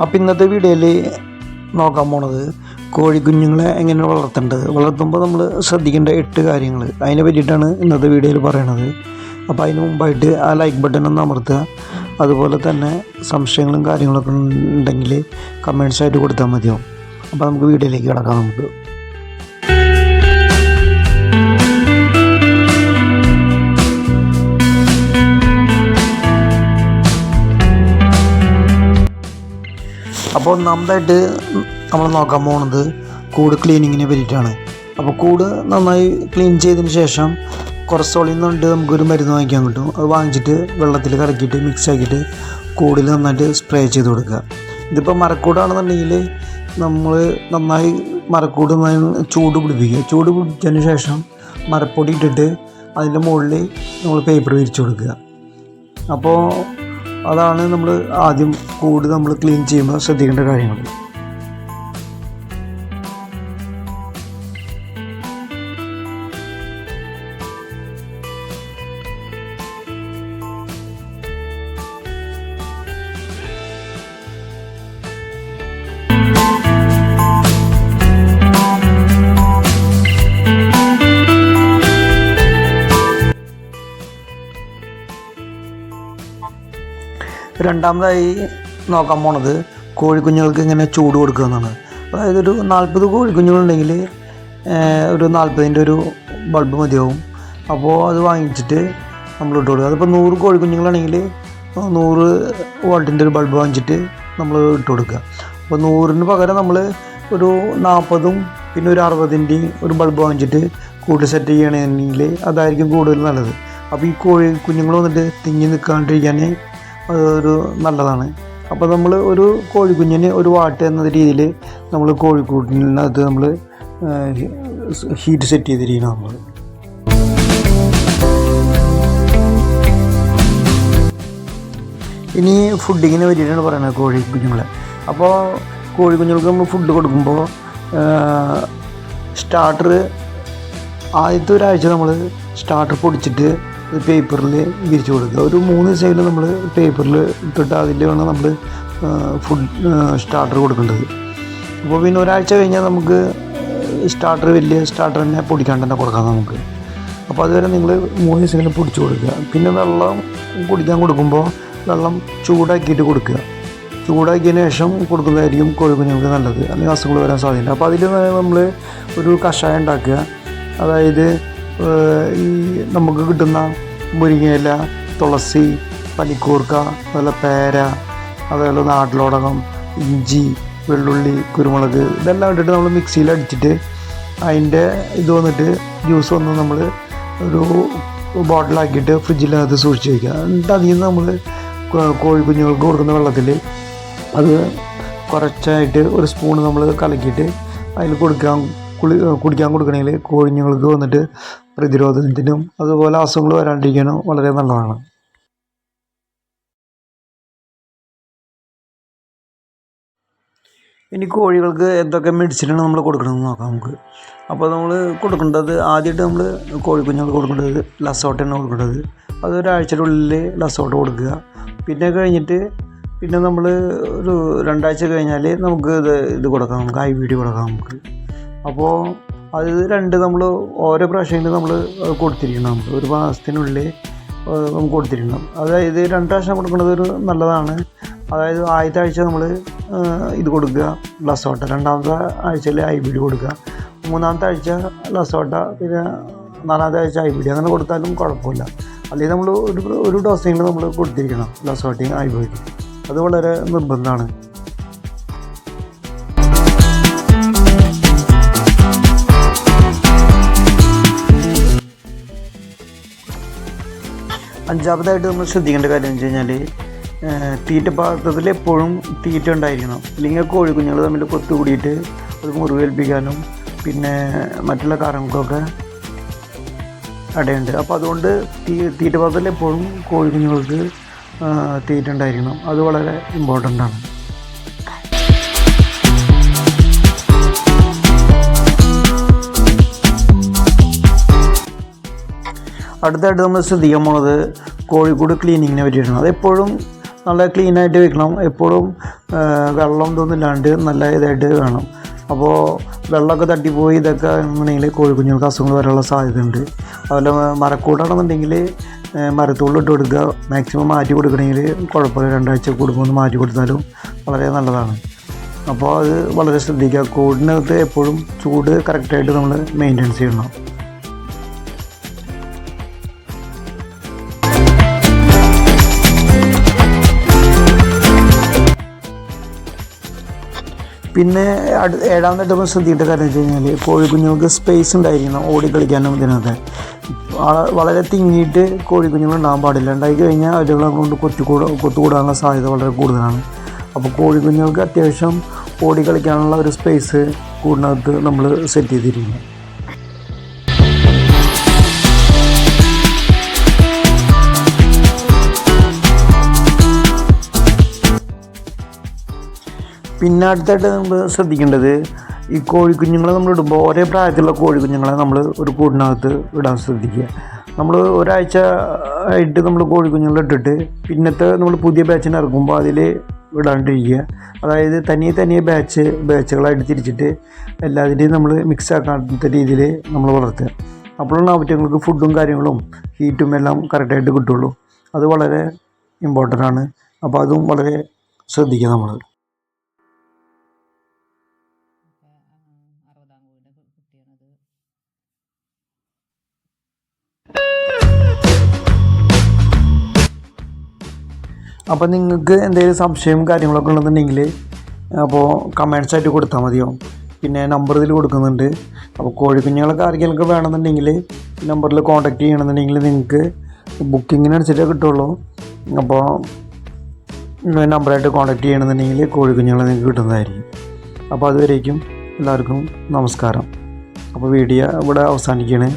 അപ്പോൾ ഇന്നത്തെ വീഡിയോയിൽ നോക്കാൻ പോണത് കോഴിക്കുഞ്ഞുങ്ങളെ എങ്ങനെ വളർത്തേണ്ടത്? വളർത്തുമ്പോൾ നമ്മൾ ശ്രദ്ധിക്കേണ്ട എട്ട് കാര്യങ്ങൾ അതിനെ പറ്റിയിട്ടാണ് ഇന്നത്തെ വീഡിയോയിൽ പറയണത്. അപ്പോൾ അതിന് മുമ്പായിട്ട് ആ ലൈക്ക് ബട്ടൺ ഒന്ന് അമർത്തുക. അതുപോലെ തന്നെ സംശയങ്ങളും കാര്യങ്ങളൊക്കെ ഉണ്ടെങ്കിൽ കമൻസായിട്ട് കൊടുത്താൽ മതിയാവും അപ്പോൾ നമുക്ക് വീഡിയോയിലേക്ക് കിടക്കാം നമുക്ക്. അപ്പോൾ ഒന്നാമതായിട്ട് നമ്മൾ നോക്കാൻ പോകുന്നത് കൂട് ക്ലീനിങ്ങിനെ പറ്റിയിട്ടാണ്. അപ്പോൾ കൂട് നന്നായി ക്ലീൻ ചെയ്തതിന് ശേഷം കുറച്ചോളിൽ നിന്നുണ്ട് നമുക്കൊരു മരുന്ന് വാങ്ങിക്കാൻ കിട്ടും. അത് വാങ്ങിച്ചിട്ട് വെള്ളത്തിൽ കലക്കിയിട്ട് മിക്സ് ആക്കിയിട്ട് കൂടിൽ നന്നായിട്ട് സ്പ്രേ ചെയ്ത് കൊടുക്കുക. ഇതിപ്പോൾ മരക്കൂടാണെന്നുണ്ടെങ്കിൽ നമ്മൾ നന്നായി മരക്കൂട് ചൂട് പിടിപ്പിക്കുക. ചൂട് പിടിപ്പിച്ചതിന് ശേഷം മരപ്പൊടി ഇട്ടിട്ട് അതിന്റെ മുകളിൽ നമ്മൾ പേപ്പർ വിരിച്ചു കൊടുക്കുക. അപ്പോൾ അതാണ് നമ്മൾ ആദ്യം കൂട് നമ്മൾ ക്ലീൻ ചെയ്യുമ്പോൾ ശ്രദ്ധിക്കേണ്ട കാര്യങ്ങൾ രണ്ടാമതായി നോക്കാൻ പോണത് കോഴിക്കുഞ്ഞുങ്ങൾക്ക് ഇങ്ങനെ ചൂട് കൊടുക്കുക എന്നാണ് അതായത് ഒരു നാൽപ്പത് കോഴിക്കുഞ്ഞുങ്ങളുണ്ടെങ്കിൽ ഒരു നാൽപ്പതിന്റെ ഒരു ബൾബ് മതിയാവും. അപ്പോൾ അത് വാങ്ങിച്ചിട്ട് നമ്മൾ ഇട്ട് കൊടുക്കുക. അതിപ്പോൾ നൂറ് കോഴിക്കുഞ്ഞുങ്ങളാണെങ്കിൽ നൂറ് വോൾട്ടിന്റെ ഒരു ബൾബ് വാങ്ങിച്ചിട്ട് നമ്മൾ ഇട്ട് കൊടുക്കുക. അപ്പോൾ നൂറിന് പകരം നമ്മൾ ഒരു നാൽപ്പതും പിന്നെ ഒരു അറുപതിന്റെയും ഒരു ബൾബ് വാങ്ങിച്ചിട്ട് കൂടുതൽ സെറ്റ് ചെയ്യണമെങ്കിൽ അതായിരിക്കും കൂടുതൽ നല്ലത്. അപ്പോൾ ഈ കോഴി കുഞ്ഞുങ്ങൾ വന്നിട്ട് തിങ്ങി നിൽക്കാണ്ടിരിക്കാൻ അതൊരു നല്ലതാണ്. അപ്പോൾ നമ്മൾ ഒരു കോഴിക്കുഞ്ഞിന് ഒരു വാട്ട് എന്ന രീതിയിൽ നമ്മൾ കോഴിക്കൂട്ടിനകത്ത് നമ്മൾ ഹീറ്റ് സെറ്റ് ചെയ്തിരിക്കണം നമ്മൾ ഇനി ഫുഡിങ്ങിനെ പറ്റിയിട്ടാണ് പറയുന്നത് കോഴി കുഞ്ഞുങ്ങളെ അപ്പോൾ കോഴി കുഞ്ഞുങ്ങൾക്ക് നമ്മൾ ഫുഡ് കൊടുക്കുമ്പോൾ സ്റ്റാർട്ടർ ആദ്യത്തെ ഒരാഴ്ച നമ്മൾ സ്റ്റാർട്ടർ പൊടിച്ചിട്ട് പേപ്പറിൽ വിരിച്ചു കൊടുക്കുക. ഒരു മൂന്ന് സൈഡിൽ നമ്മൾ പേപ്പറിൽ ഇട്ടിട്ട് അതിൽ വേണം നമ്മൾ ഫുഡ് സ്റ്റാർട്ടർ കൊടുക്കേണ്ടത്. അപ്പോൾ പിന്നെ ഒരാഴ്ച കഴിഞ്ഞാൽ നമുക്ക് സ്റ്റാർട്ടർ വലിയ സ്റ്റാർട്ടർ തന്നെ പൊടിക്കാണ്ട് തന്നെ കൊടുക്കാം നമുക്ക്. അപ്പോൾ അതുവരെ നിങ്ങൾ മൂന്ന് ദിവസം പൊടിച്ചു കൊടുക്കുക. പിന്നെ വെള്ളം കുടിക്കാൻ കൊടുക്കുമ്പോൾ വെള്ളം ചൂടാക്കിയിട്ട് കൊടുക്കുക. ചൂടാക്കിയതിന് ശേഷം കൊടുക്കുന്നതായിരിക്കും കോഴിക്കുഞ്ഞുങ്ങൾക്ക് നല്ലത്. അല്ലെങ്കിൽ അസുഖങ്ങൾ വരാൻ സാധ്യതയുണ്ട്. അപ്പോൾ അതിൽ നമ്മൾ ഒരു കഷായം ഉണ്ടാക്കുക. അതായത് ഈ നമുക്ക് കിട്ടുന്ന മുരിങ്ങയില തുളസി പനിക്കൂർക്ക അതുപോലെ പേര അതുപോലെ നാട്ടിലോടകം ഇഞ്ചി വെള്ളുള്ളി കുരുമുളക് ഇതെല്ലാം ഇട്ടിട്ട് നമ്മൾ മിക്സിയിൽ അടിച്ചിട്ട് അതിന്റെ ഇത് വന്നിട്ട് ജ്യൂസ് വന്ന് നമ്മൾ ഒരു ബോട്ടിലാക്കിയിട്ട് ഫ്രിഡ്ജിനകത്ത് സൂക്ഷിച്ച് വയ്ക്കുക എന്നിട്ട് അതിൽ നിന്ന് നമ്മൾ കോഴിക്കുഞ്ഞുങ്ങൾക്ക് കൊടുക്കുന്ന വെള്ളത്തിൽ അത് കുറച്ചായിട്ട് ഒരു സ്പൂൺ നമ്മൾ കലക്കിയിട്ട് അതിൽ കൊടുക്കാൻ കുളി കുടിക്കാൻ കൊടുക്കണമെങ്കിൽ കോഴിഞ്ഞുങ്ങൾക്ക് വന്നിട്ട് പ്രതിരോധത്തിനും അതുപോലെ അസുഖങ്ങൾ വരാണ്ടിരിക്കാനും വളരെ നല്ലതാണ്. ഇനി കോഴികൾക്ക് എന്തൊക്കെ മെഡിസിനാണ് നമ്മൾ കൊടുക്കണമെന്ന് നോക്കാം നമുക്ക്. അപ്പോൾ നമ്മൾ കൊടുക്കേണ്ടത് ആദ്യമായിട്ട് നമ്മൾ കോഴിക്കുഞ്ഞുങ്ങൾക്ക് കൊടുക്കേണ്ടത് ലസോട്ടാണ് കൊടുക്കേണ്ടത്. അത് ഒരാഴ്ചയുടെ ഉള്ളിൽ ലസോട്ട് കൊടുക്കുക. പിന്നെ കഴിഞ്ഞിട്ട് പിന്നെ നമ്മൾ ഒരു രണ്ടാഴ്ച കഴിഞ്ഞാൽ നമുക്ക് ഇത് ഇത് കൊടുക്കാം. നമുക്ക് ഐ വി ഡി കൊടുക്കാം നമുക്ക്. അപ്പോൾ അത് രണ്ട് നമ്മൾ ഓരോ പ്രാവശ്യം നമ്മൾ കൊടുത്തിരിക്കണം നമുക്ക്. ഒരു മാസത്തിനുള്ളിൽ നമുക്ക് കൊടുത്തിരിക്കണം അതായത് രണ്ട് പ്രാവശ്യം കൊടുക്കുന്നത് ഒരു നല്ലതാണ്. അതായത് ആദ്യത്തെ ആഴ്ച നമ്മൾ ഇത് കൊടുക്കുക ലസോട്ട. രണ്ടാമത്തെ ആഴ്ചയിൽ ഐ ബി ഡി കൊടുക്കുക. മൂന്നാമത്തെ ആഴ്ച ലസോട്ട പിന്നെ നാലാമത്തെ ആഴ്ച ഐ ബി ഡി അങ്ങനെ കൊടുത്താലും കുഴപ്പമില്ല. അല്ലെങ്കിൽ നമ്മൾ ഒരു ഒരു ഡോസെങ്കിലും നമ്മൾ കൊടുത്തിരിക്കണം ലസോട്ടയും ഐ ബി ഡി അത് വളരെ നിർബന്ധമാണ്. അഞ്ചാമതായിട്ട് നമ്മൾ ശ്രദ്ധിക്കേണ്ട കാര്യം എന്ന് വെച്ച് കഴിഞ്ഞാൽ തീറ്റ പാത്രത്തിൽ എപ്പോഴും തീറ്റ ഉണ്ടായിരിക്കണം. ഇല്ലെങ്കിൽ കോഴിക്കുഞ്ഞുങ്ങൾ തമ്മിൽ കൊത്തുകൂടിയിട്ട് അത് മുറിവേൽപ്പിക്കാനും പിന്നെ മറ്റുള്ള കാരണങ്ങൾക്കൊക്കെ ഇടയുണ്ട് അപ്പോൾ അതുകൊണ്ട് തീ തീറ്റ പാത്രത്തിൽ എപ്പോഴും കോഴിക്കുഞ്ഞുങ്ങൾക്ക് കുഞ്ഞുങ്ങൾക്ക് തീറ്റ ഉണ്ടായിരിക്കണം. അത് വളരെ ഇമ്പോർട്ടന്റ് ആണ്. അടുത്തായിട്ട് നമ്മൾ ശ്രദ്ധിക്കാൻ പോകുന്നത് കോഴിക്കോട് ക്ലീനിങ്ങിനെ പറ്റിയിട്ടാണ്. അതെപ്പോഴും നല്ല ക്ലീനായിട്ട് വെക്കണം. എപ്പോഴും വെള്ളം ഇതൊന്നും ഇല്ലാണ്ട് നല്ല ഇതായിട്ട് വേണം. അപ്പോൾ വെള്ളമൊക്കെ തട്ടിപ്പോയി ഇതൊക്കെ ആണെന്നുണ്ടെങ്കിൽ കോഴിക്കുഞ്ഞുങ്ങൾക്ക് അസുഖങ്ങൾ വരാനുള്ള സാധ്യതയുണ്ട്. അതുപോലെ മരക്കൂടാണെന്നുണ്ടെങ്കിൽ ഇട്ട് കൊടുക്കുക. മാക്സിമം മാറ്റി കൊടുക്കണമെങ്കിൽ കുഴപ്പമില്ല. രണ്ടാഴ്ച കൂടുമ്പോൾ ഒന്ന് മാറ്റി കൊടുത്താലും വളരെ നല്ലതാണ്. അപ്പോൾ അത് വളരെ ശ്രദ്ധിക്കുക. കൂടിനകത്ത് എപ്പോഴും ചൂട് കറക്റ്റായിട്ട് നമ്മൾ മെയിന്റെയിൻസ് ചെയ്യണം. പിന്നെ ഏഴാമത്തെ നമ്മൾ ശ്രദ്ധിക്കേണ്ട കാര്യം വെച്ച് കഴിഞ്ഞാൽ കോഴിക്കുഞ്ഞുങ്ങൾക്ക് സ്പേസ് ഉണ്ടായിരിക്കണം ഓടി കളിക്കാനും ഇതിനകത്ത്. വളരെ തിങ്ങിയിട്ട് കോഴിക്കുഞ്ഞുങ്ങൾ ഉണ്ടാകാൻ പാടില്ല. ഉണ്ടായി കഴിഞ്ഞാൽ അവരുകളെ കൊണ്ട് കൊത്തുകൂട കൊത്തുകൂടാനുള്ള സാധ്യത വളരെ കൂടുതലാണ്. അപ്പോൾ കോഴിക്കുഞ്ഞുങ്ങൾക്ക് അത്യാവശ്യം ഓടി കളിക്കാനുള്ള ഒരു സ്പേസ് കൂടിനകത്ത് നമ്മൾ സെറ്റ് ചെയ്തിരിക്കുന്നു. പിന്നെ അടുത്തായിട്ട് നമ്മൾ ശ്രദ്ധിക്കേണ്ടത് ഈ കോഴിക്കുഞ്ഞുങ്ങളെ നമ്മൾ ഇടുമ്പോൾ ഒരേ പ്രായത്തിലുള്ള കോഴിക്കുഞ്ഞുങ്ങളെ നമ്മൾ ഒരു കൂടിനകത്ത് ഇടാൻ ശ്രദ്ധിക്കുക. നമ്മൾ ഒരാഴ്ച ആയിട്ട് നമ്മൾ കോഴിക്കുഞ്ഞുങ്ങളെ ഇട്ടിട്ട് പിന്നത്തെ നമ്മൾ പുതിയ ബാച്ചിന് ഇറക്കുമ്പോൾ അതിൽ വിടാണ്ടിരിക്കുക അതായത് തനിയെ തനിയെ ബാച്ച് ബാച്ചുകളായിട്ട് തിരിച്ചിട്ട് എല്ലാത്തിന്റെയും നമ്മൾ മിക്സ് ആക്കാത്ത രീതിയിൽ നമ്മൾ വളർത്തുക. അപ്പോഴാണ് അവറ്റങ്ങൾക്ക് ഫുഡും കാര്യങ്ങളും ഹീറ്റും എല്ലാം കറക്റ്റായിട്ട് കിട്ടുള്ളൂ. അത് വളരെ ഇമ്പോർട്ടന്റ് ആണ്. അപ്പോൾ അതും വളരെ ശ്രദ്ധിക്കുക നമ്മൾ. കുട്ടിയാണത്. അപ്പോൾ നിങ്ങൾക്ക് എന്തെങ്കിലും സംശയം കാര്യങ്ങളൊക്കെ ഉണ്ടെന്നുണ്ടെങ്കിൽ അപ്പോൾ കമൻസ് ആയിട്ട് കൊടുത്താൽ മതിയോ? പിന്നെ നമ്പർ ഇതിൽ കൊടുക്കുന്നുണ്ട്. അപ്പോൾ കോഴിക്കുഞ്ഞുങ്ങളൊക്കെ ആർക്കെങ്കിലും വേണമെന്നുണ്ടെങ്കിൽ നമ്പറിൽ കോൺടാക്റ്റ് ചെയ്യണമെന്നുണ്ടെങ്കിൽ നിങ്ങൾക്ക് ബുക്കിങ്ങിനനുസരിച്ചേ കിട്ടുള്ളൂ. അപ്പോൾ നമ്പറായിട്ട് കോൺടാക്റ്റ് ചെയ്യണമെന്നുണ്ടെങ്കിൽ കോഴിക്കുഞ്ഞുങ്ങളെ നിങ്ങൾക്ക് കിട്ടുന്നതായിരിക്കും. അപ്പോൾ അതുവരേക്കും. എല്ലാവർക്കും നമസ്കാരം. അപ്പോൾ വീഡിയോ ഇവിടെ അവസാനിക്കുകയാണ്.